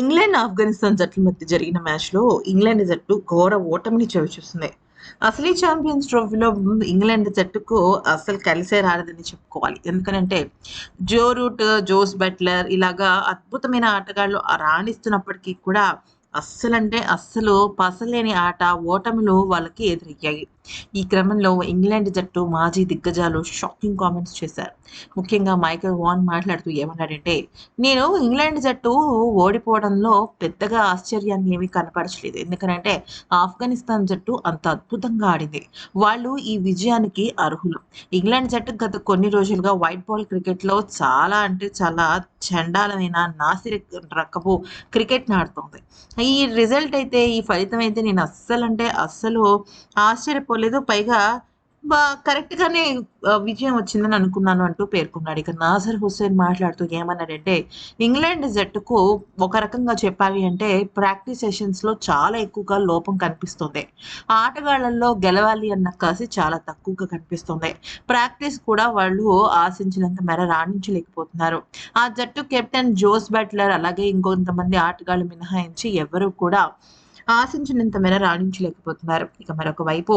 England Afghanistan జట్ల మధ్య జరిగిన మ్యాచ్లో ఇంగ్లాండ్ జట్టు ఘోర ఓటమిని చవిచూస్తుంది అసలీ ఛాంపియన్స్ ట్రోఫీలో ఇంగ్లాండ్ జట్టుకు అసలు కలిసే రాలేదని చెప్పుకోవాలి. ఎందుకనంటే జో రూట్ జోస్ బెట్లర్ ఇలాగా అద్భుతమైన ఆటగాళ్ళు రాణిస్తున్నప్పటికీ కూడా అస్సలంటే అస్సలు పసలేని ఆట ఓటములు వాళ్ళకి ఎదురయ్యాయి. ఈ క్రమంలో ఇంగ్లాండ్ జట్టు మాజీ దిగ్గజాలు షాకింగ్ కామెంట్స్ చేశారు. ముఖ్యంగా మైకల్ వాన్ మాట్లాడుతూ ఏమన్నాడంటే నేను ఇంగ్లాండ్ జట్టు ఓడిపోవడంలో పెద్దగా ఆశ్చర్యాన్ని ఏమీ కనపరచలేదు. ఎందుకంటే ఆఫ్ఘనిస్తాన్ జట్టు అంత అద్భుతంగా ఆడింది. వాళ్ళు ఈ విజయానికి అర్హులు. ఇంగ్లాండ్ జట్టు గత కొన్ని రోజులుగా వైట్ బాల్ క్రికెట్లో చాలా అంటే చాలా చండాలమైన నాసిరి రకపు క్రికెట్ ఆడుతుంది. ఈ రిజల్ట్ అయితే ఈ ఫలితం అయితే నేను అస్సలు అంటే అస్సలు ఆశ్చర్యపోలేదు పైగా కరెక్ట్గానే విజయం వచ్చిందని అనుకున్నాను అంటూ పేర్కొన్నాడు. ఇక నాజర్ హుస్సేన్ మాట్లాడుతూ ఏమన్నాడంటే ఇంగ్లాండ్ జట్టుకు ఒక రకంగా చెప్పాలి అంటే ప్రాక్టీస్ సెషన్స్లో చాలా ఎక్కువగా లోపం కనిపిస్తుంది. ఆటగాళ్ళలో గెలవాలి అన్న కసి చాలా తక్కువగా కనిపిస్తుంది. ప్రాక్టీస్ కూడా వాళ్ళు ఆశించినంత మేర రాణించలేకపోతున్నారు. ఆ జట్టు కెప్టెన్ జోస్ బట్లర్ అలాగే ఇంకొంతమంది ఆటగాళ్ళు మినహాయించి ఎవరు కూడా ఆశించినంత మేర రాణించలేకపోతున్నారు. ఇక మరొక వైపు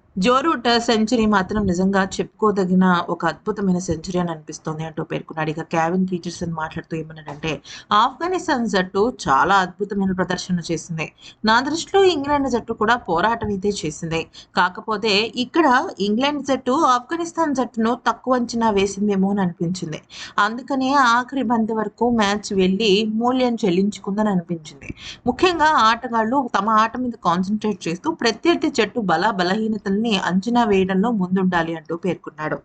జోరూట్ సెంచరీ మాత్రం నిజంగా చెప్పుకోదగిన ఒక అద్భుతమైన సెంచరీ అని అనిపిస్తోంది అంటూ పేర్కొన్నాడు. ఇక క్యావిన్ పీటర్సన్ మాట్లాడుతూ ఏమన్నాడంటే ఆఫ్ఘనిస్తాన్ జట్టు చాలా అద్భుతమైన ప్రదర్శన చేసింది. నా దృష్టిలో ఇంగ్లాండ్ జట్టు కూడా పోరాటం అయితే చేసింది. కాకపోతే ఇక్కడ ఇంగ్లాండ్ జట్టు ఆఫ్ఘనిస్తాన్ జట్టును తక్కువ అంచనా వేసిందేమో అని అనిపించింది. అందుకనే ఆఖరి బంతి వరకు మ్యాచ్ వెళ్ళి మూల్యం చెల్లించుకుందని అనిపించింది. ముఖ్యంగా ఆటగాళ్ళు తమ ఆట మీద కాన్సన్ట్రేట్ చేస్తూ ప్రత్యర్థి జట్టు బల బలహీనతల్ని అంచనా వేయడంలో ముందుండాలి అంటూ పేర్కొన్నాడు.